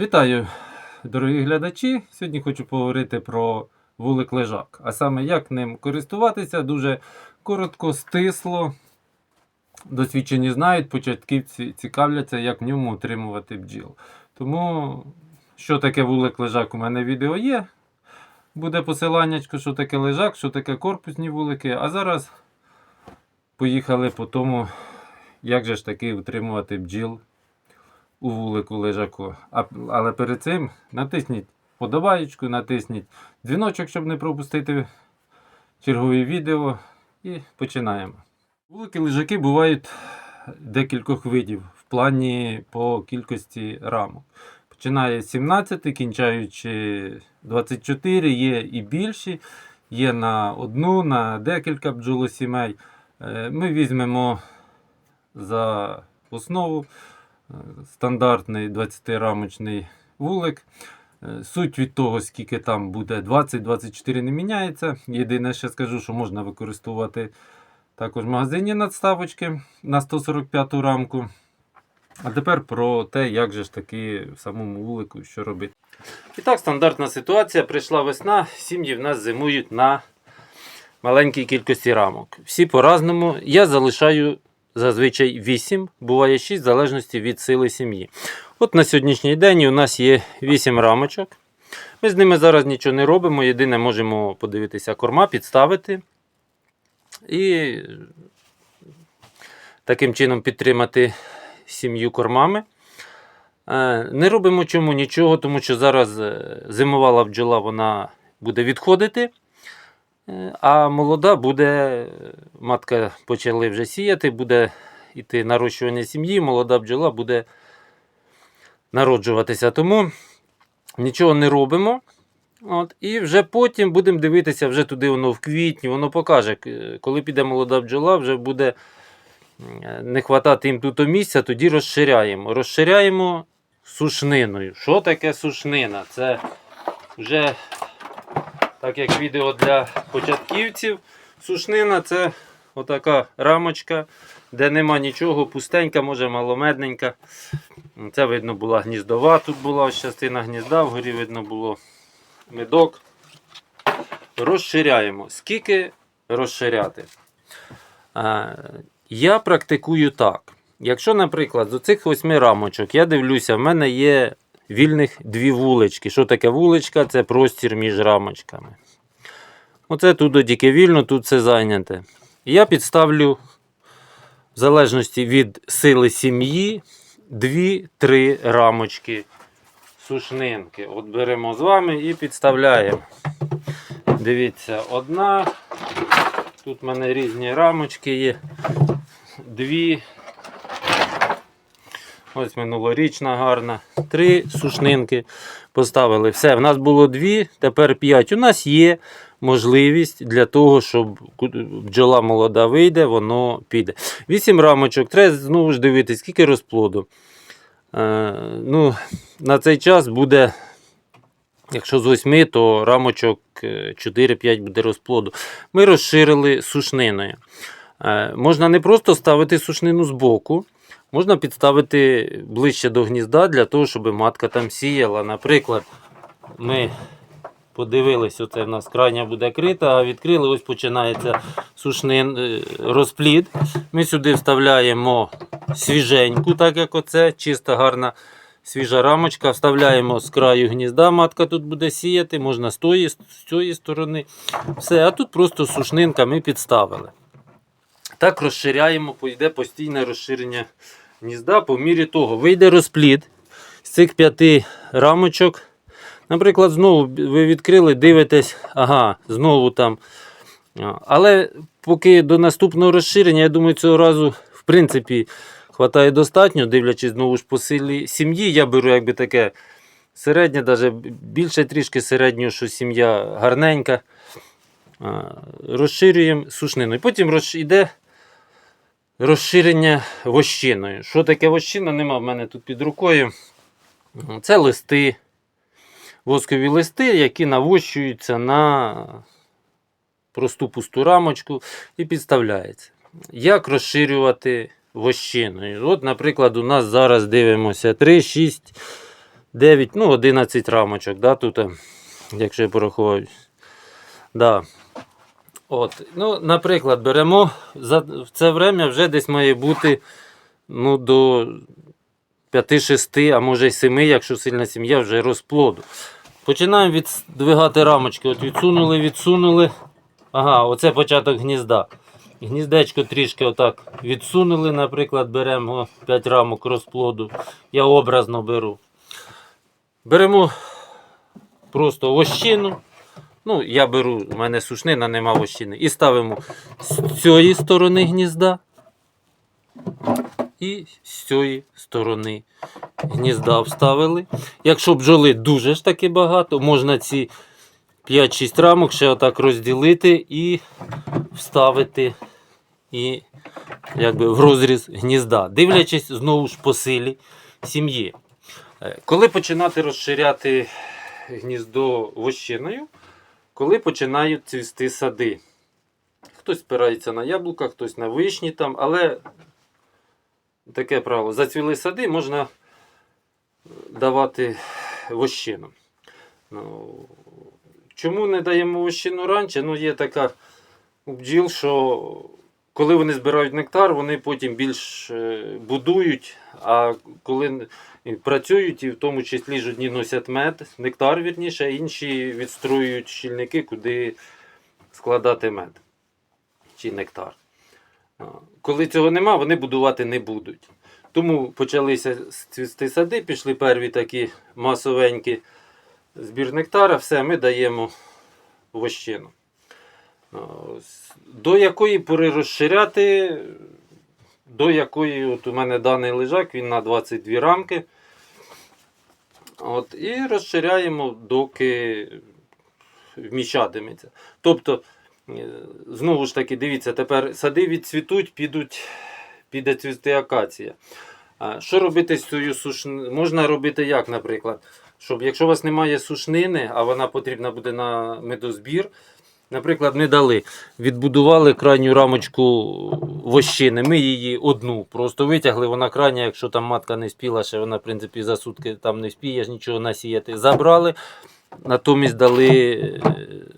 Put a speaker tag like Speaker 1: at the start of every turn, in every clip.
Speaker 1: Вітаю, дорогі глядачі. Сьогодні хочу поговорити про вулик лежак, а саме як ним користуватися дуже коротко, стисло. Досвідчені знають, початківці цікавляться, як в ньому утримувати бджіл. Тому, що таке вулик лежак, у мене відео є. Буде посиланнячко, що таке лежак, що таке корпусні вулики. А зараз поїхали по тому, як же ж таки утримувати бджіл у вулику лежаку. А, але перед цим натисніть подобаєчку, натисніть дзвіночок, щоб не пропустити чергові відео. І починаємо. Вулики лежаки бувають декількох видів в плані по кількості рамок. Починає з 17, кінчаючи 24, є і більші, є на одну, на декілька бджолосімей. Е, Ми візьмемо за основу стандартний 20-рамочний вулик. Е, Суть від того, скільки там буде 20-24 не міняється. Єдине, ще скажу, що можна використовувати також в магазині надставочки на 145 рамку. А тепер про те, як же ж таки в самому вулику що робити. І так, стандартна ситуація. Прийшла весна, сім'ї в нас зимують на маленькій кількості рамок. Всі по-разному. Я залишаю зазвичай 8, буває 6, в залежності від сили сім'ї. От на сьогоднішній день у нас є 8 рамочок. Ми з ними зараз нічого не робимо. Єдине, можемо подивитися корма, підставити і таким чином підтримати сім'ю кормами. Е, Не робимо чому нічого, тому що зараз е, зимувала бджола вона буде відходити. Е, А молода буде, е, матка почали вже сіяти, буде йти нарощування сім'ї, молода бджола буде народжуватися. Тому нічого не робимо. От, і вже потім будемо дивитися, вже туди воно в квітні, воно покаже, коли піде молода бджола, вже буде не хватати їм тут місця, тоді розширяємо. Розширяємо сушниною. Що таке сушнина? Це вже так як відео для початківців. Сушнина це отака рамочка, де нема нічого, пустенька, може маломедненька. Це видно була гніздова, тут була частина гнізда, вгорі видно було медок. Розширяємо. Скільки розширяти? Я практикую так. Якщо, наприклад, з оцих восьми рамочок я дивлюся, в мене є вільних дві вулички. Що таке вуличка? Це простір між рамочками. Оце тут тільки вільно, тут все зайняте. І я підставлю, в залежності від сили сім'ї, дві-три рамочки сушнинки. От беремо з вами і підставляємо. Дивіться, одна. Тут в мене різні рамочки є. Дві. Ось минулорічна гарна. Три сушнинки поставили. Все, в нас було дві, тепер п'ять. У нас є можливість для того, щоб бджола молода вийде, воно піде. Вісім рамочок. Треба знову ж дивитися, скільки розплоду. Е, ну, на цей час буде, якщо з 8, то рамочок е, 4-5 буде розплоду. Ми розширили сушниною. Е, можна не просто ставити сушнину збоку, можна підставити ближче до гнізда для того, щоб матка там сіяла. Наприклад, ми подивились, оце в нас крайня буде крита, а відкрили, ось починається сушнин е, розплід. Ми сюди вставляємо свіженьку, так як оце, чиста, гарна свіжа рамочка. Вставляємо з краю гнізда, матка тут буде сіяти, можна з тої, з цієї сторони. Все, а тут просто сушнинка ми підставили. Так розширяємо, йде постійне розширення гнізда по мірі того. Вийде розплід з цих п'яти рамочок. Наприклад, знову ви відкрили, дивитесь, ага, знову там. Але поки до наступного розширення, я думаю, цього разу, в принципі, хватає достатньо, дивлячись знову ж по силі сім'ї. Я беру якби таке середнє, навіть більше трішки середнього, що сім'я гарненька. Розширюємо сушниною. Потім йде розширення вощиною. Що таке вощина? Нема в мене тут під рукою. Це листи, воскові листи, які навощуються на просту пусту рамочку і підставляється. Як розширювати вощиною? От, наприклад, у нас зараз дивимося 3, 6, 9, ну 11 рамочок, да, тут, е, якщо я порахував. Да. От, ну, наприклад, беремо за в це время вже десь має бути ну, до 5-6, а може й 7, якщо сильна сім'я, вже розплоду. Починаємо віддвигати рамочки. От відсунули, відсунули. Ага, оце початок гнізда. Гніздечко трішки отак відсунули, наприклад, беремо 5 рамок розплоду. Я образно беру. Беремо просто вощину. Ну, я беру, у мене сушнина, нема вощини. І ставимо з цієї сторони гнізда. І з цієї сторони гнізда вставили. Якщо бджоли дуже ж таки багато, можна ці 5-6 рамок ще отак розділити і вставити і якби в розріз гнізда, дивлячись знову ж по силі сім'ї. Е, Коли починати розширяти гніздо вощиною, коли починають цвісти сади. Хтось спирається на яблука, хтось на вишні там, але таке правило. Зацвіли сади, можна давати вощину. Ну, чому не даємо вощину раніше? Ну, є така у бджіл, що коли вони збирають нектар, вони потім більш е, будують, а коли працюють, і в тому числі ж одні носять мед, нектар, вірніше, інші відстроюють щільники, куди складати мед чи нектар. Коли цього нема, вони будувати не будуть. Тому почалися цвісти сади, пішли перві такі масовенькі збір нектара, все, ми даємо вощину. До якої пори розширяти, до якої, от у мене даний лежак, він на 22 рамки. От, і розширяємо, доки вміщатиметься. Тобто, е, знову ж таки, дивіться, тепер сади відцвітуть, підуть, піде цвісти акація. Що робити з цією сушниною? Можна робити як, наприклад, щоб якщо у вас немає сушнини, а вона потрібна буде на медозбір, наприклад, не дали, відбудували крайню рамочку вощини. Ми її одну просто витягли, вона крайня, якщо там матка не спіла, ще вона, в принципі, за сутки там не спіє, нічого насіяти. Забрали, натомість дали е,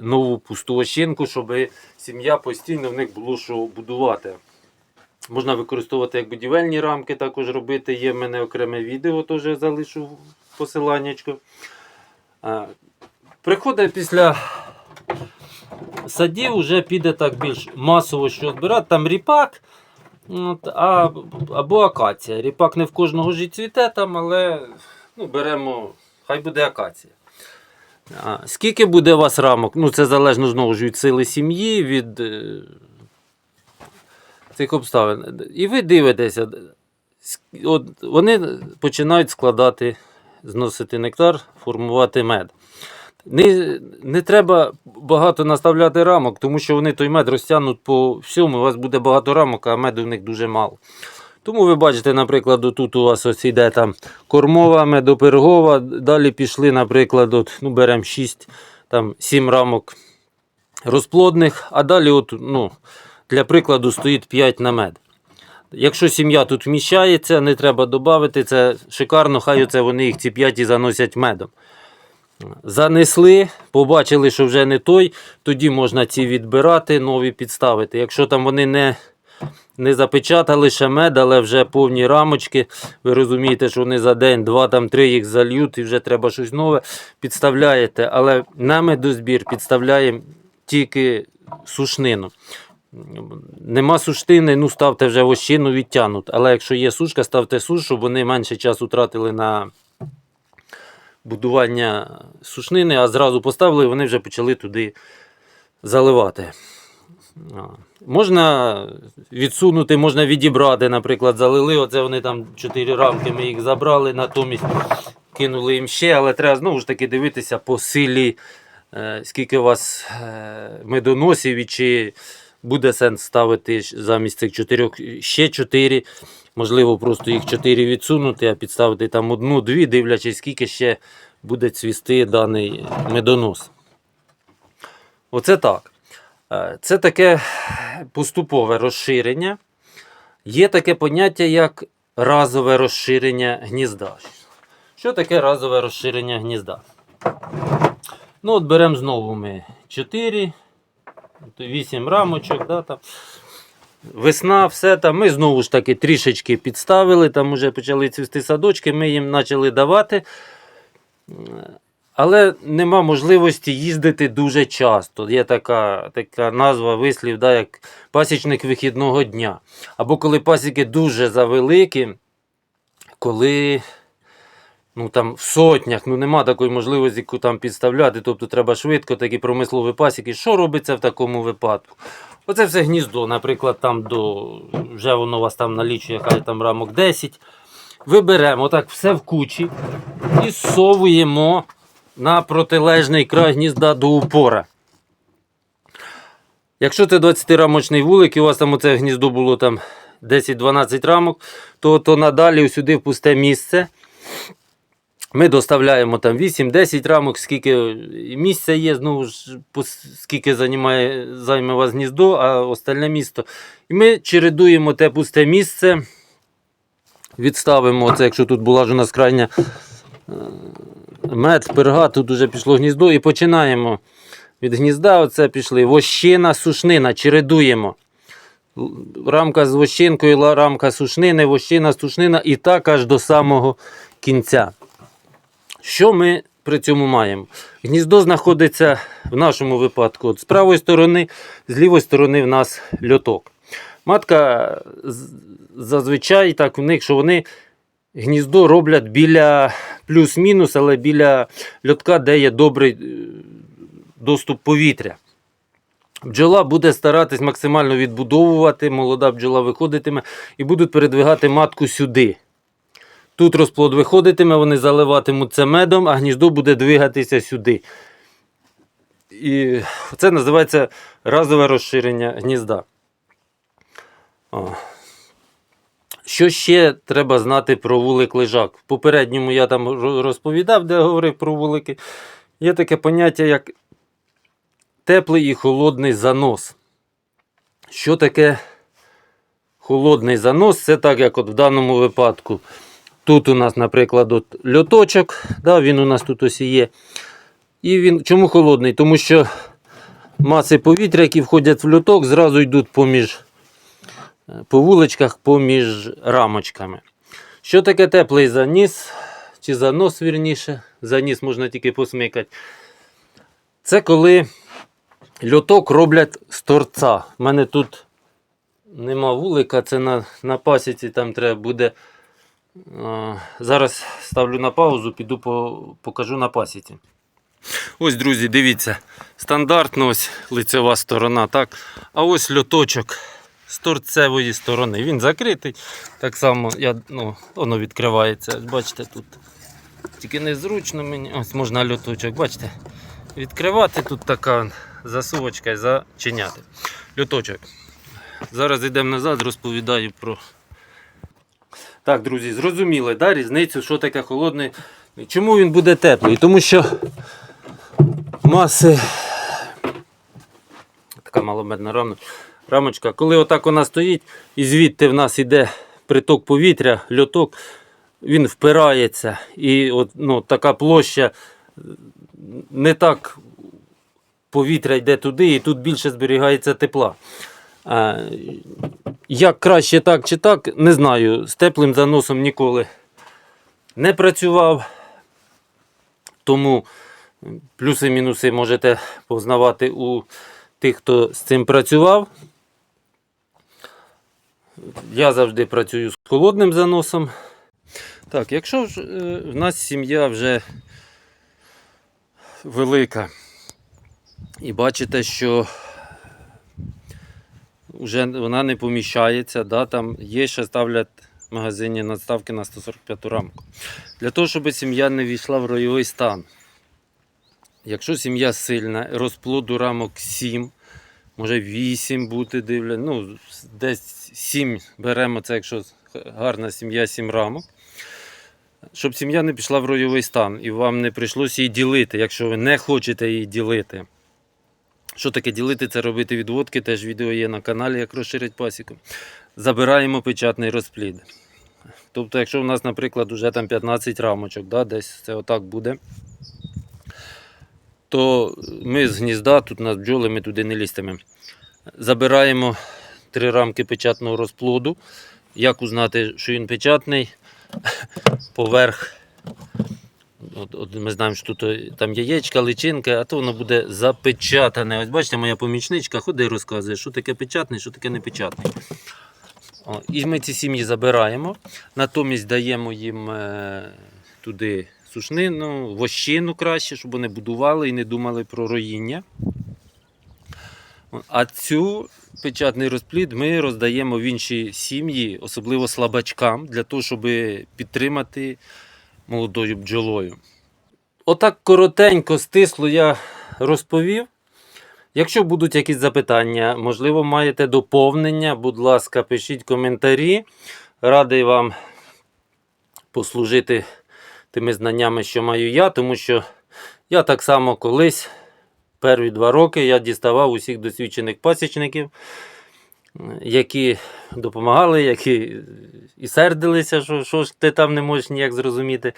Speaker 1: нову пусту вощинку, щоб сім'я постійно в них було що будувати. Можна використовувати як будівельні рамки, також робити. Є в мене окреме відео, теж залишу посиланнячко. А, Приходить після садів, вже піде так більш масово що збирати. Там ріпак от, а, або акація. Ріпак не в кожного ж цвіте там, але ну, беремо, хай буде акація. А, скільки буде у вас рамок? Ну, це залежно знову ж від сили сім'ї, від е, цих обставин. І ви дивитеся, от вони починають складати, зносити нектар, формувати мед. Не, не треба багато наставляти рамок, тому що вони той мед розтягнуть по всьому. У вас буде багато рамок, а меду в них дуже мало. Тому ви бачите, наприклад, тут у вас ось іде там кормова, медопергова. Далі пішли, наприклад, от, ну, беремо 6, там, 7 рамок розплодних, а далі, от, ну, для прикладу, стоїть 5 на мед. Якщо сім'я тут вміщається, не треба додати, це шикарно, хай оце вони їх ці 5 і заносять медом. Занесли, побачили, що вже не той, тоді можна ці відбирати, нові підставити. Якщо там вони не, не запечатали ще мед, але вже повні рамочки, ви розумієте, що вони за день, два, там, три їх зальють і вже треба щось нове, підставляєте. Але на медозбір підставляємо тільки сушнину. Нема сушнини, ну ставте вже вощину відтягнут. Але якщо є сушка, ставте суш, щоб вони менше часу тратили на будування сушнини, а зразу поставили і вони вже почали туди заливати. Можна відсунути, можна відібрати, наприклад, залили. Оце вони там 4 рамки, ми їх забрали, натомість кинули їм ще, але треба знову ж таки дивитися по силі, е, скільки у вас е, медоносів і чи буде сенс ставити замість цих 4 ще 4. Можливо, просто їх 4 відсунути, а підставити там одну-дві, дивлячись, скільки ще буде цвісти даний медонос. Оце так. Е, Це таке поступове розширення. Є таке поняття, як разове розширення гнізда. Що таке разове розширення гнізда? Ну, от беремо знову ми 4, 8 рамочок, да, там. Весна, все там. Ми знову ж таки трішечки підставили, там вже почали цвісти садочки, ми їм почали давати. Але нема можливості їздити дуже часто. Є така, така назва вислів, да, як пасічник вихідного дня. Або коли пасіки дуже завеликі, коли ну, там, в сотнях ну, нема такої можливості яку там підставляти, тобто треба швидко такі промислові пасіки. Що робиться в такому випадку? Оце все гніздо, наприклад, там до, вже воно у вас там налічує, хай там рамок 10. Виберемо так все в кучі і зсовуємо на протилежний край гнізда до упора. Якщо це 20-рамочний вулик і у вас там оце гніздо було там 10-12 рамок, то, то надалі сюди в пусте місце. Ми доставляємо там 8-10 рамок, скільки місця є, знову ж, скільки займає, займе вас гніздо, а остальне місто. І ми чередуємо те пусте місце. Відставимо, оце, якщо тут була ж у нас крайня е, мед, перга, тут вже пішло гніздо і починаємо від гнізда. Оце пішли. Вощина, сушнина, чередуємо. Рамка з вощинкою, рамка сушнини, вощина, сушнина і так аж до самого кінця. Що ми при цьому маємо? Гніздо знаходиться в нашому випадку з правої сторони, з лівої сторони в нас льоток. Матка зазвичай так в них, що вони гніздо роблять біля плюс-мінус, але біля льотка, де є добрий е, доступ повітря. Бджола буде старатись максимально відбудовувати, молода бджола виходитиме і будуть передвигати матку сюди. Тут розплод виходитиме, вони заливатимуть це медом, а гніздо буде двигатися сюди. І це називається разове розширення гнізда. О. Що ще треба знати про вулик лежак? В попередньому я там розповідав, де говорив про вулики. Є таке поняття, як теплий і холодний занос. Що таке холодний занос? Це так, як от в даному випадку. Тут у нас, наприклад, от льоточок, да, він у нас тут ось є. І він чому холодний? Тому що маси повітря, які входять в льоток, зразу йдуть поміж, е, по вуличках, поміж рамочками. Що таке теплий заніс? Чи занос, вірніше, заніс можна тільки посмикати. Це коли льоток роблять з торця. У мене тут нема вулика, це на, на пасіці, там треба буде. Зараз ставлю на паузу, піду по, покажу на пасіці. Ось, друзі, дивіться, стандартно ось лицева сторона, так. А ось льоточок з торцевої сторони. Він закритий. Так само я, ну, воно відкривається. Бачите, тут тільки незручно мені. Ось можна льоточок, бачите? Відкривати тут така засувочка і зачиняти. Льоточок. Зараз йдемо назад, розповідаю про. Так, друзі, зрозуміли, да, різницю, що таке холодний. Чому він буде теплий? Тому що маси. Така маломедна рам- рамочка. Коли отак вона стоїть, і звідти в нас йде приток повітря, льоток, він впирається. І от, ну, така площа не так повітря йде туди, і тут більше зберігається тепла. Як краще так чи так, не знаю. З теплим заносом ніколи не працював. Тому плюси-мінуси можете познавати у тих, хто з цим працював. Я завжди працюю з холодним заносом. Так, якщо ж е, в нас сім'я вже велика, і бачите, що вже вона не поміщається, да, там є ще ставлять в магазині надставки на 145 рамку. Для того, щоб сім'я не війшла в ройовий стан. Якщо сім'я сильна, розплоду рамок 7, може 8 бути дивля, ну, десь 7 беремо, це якщо гарна сім'я 7 рамок. Щоб сім'я не пішла в ройовий стан і вам не прийшлося її ділити, якщо ви не хочете її ділити. Що таке ділити? Це робити відводки, теж відео є на каналі, як розширить пасіку. Забираємо печатний розплід. Тобто, якщо в нас, наприклад, вже там 15 рамочок, да, десь це отак буде, то ми з гнізда, тут у нас бджоли, ми туди не лізтимемо. Забираємо три рамки печатного розплоду. Як узнати, що він печатний? Поверх. От, от ми знаємо, що тут е, там яєчка, личинки, а то воно буде запечатане. Ось бачите, моя помічничка ходить і розказує, що таке печатний, що таке непечатний. О, і ми ці сім'ї забираємо, натомість даємо їм е, туди сушнину, вощину краще, щоб вони будували і не думали про роїння. А цю печатний розплід ми роздаємо в інші сім'ї, особливо слабачкам, для того, щоб підтримати молодою бджолою. Отак коротенько, стисло я розповів. Якщо будуть якісь запитання, можливо, маєте доповнення, будь ласка, пишіть коментарі. Радий вам послужити тими знаннями, що маю я, тому що я так само колись, перві два роки, я діставав усіх досвідчених пасічників, які допомагали, які і сердилися, що, що ж ти там не можеш ніяк зрозуміти.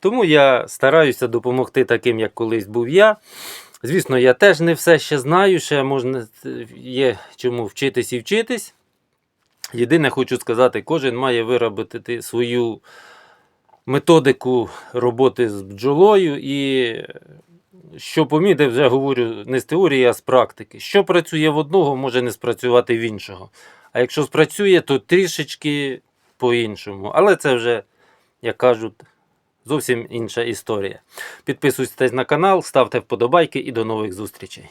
Speaker 1: Тому я стараюся допомогти таким, як колись був я. Звісно, я теж не все ще знаю, ще можна, є чому вчитись і вчитись. Єдине, хочу сказати, кожен має виробити свою методику роботи з бджолою. І що помітив, вже говорю не з теорії, а з практики. Що працює в одного, може не спрацювати в іншого. А якщо спрацює, то трішечки по-іншому. Але це вже, як кажуть, зовсім інша історія. Підписуйтесь на канал, ставте вподобайки і до нових зустрічей.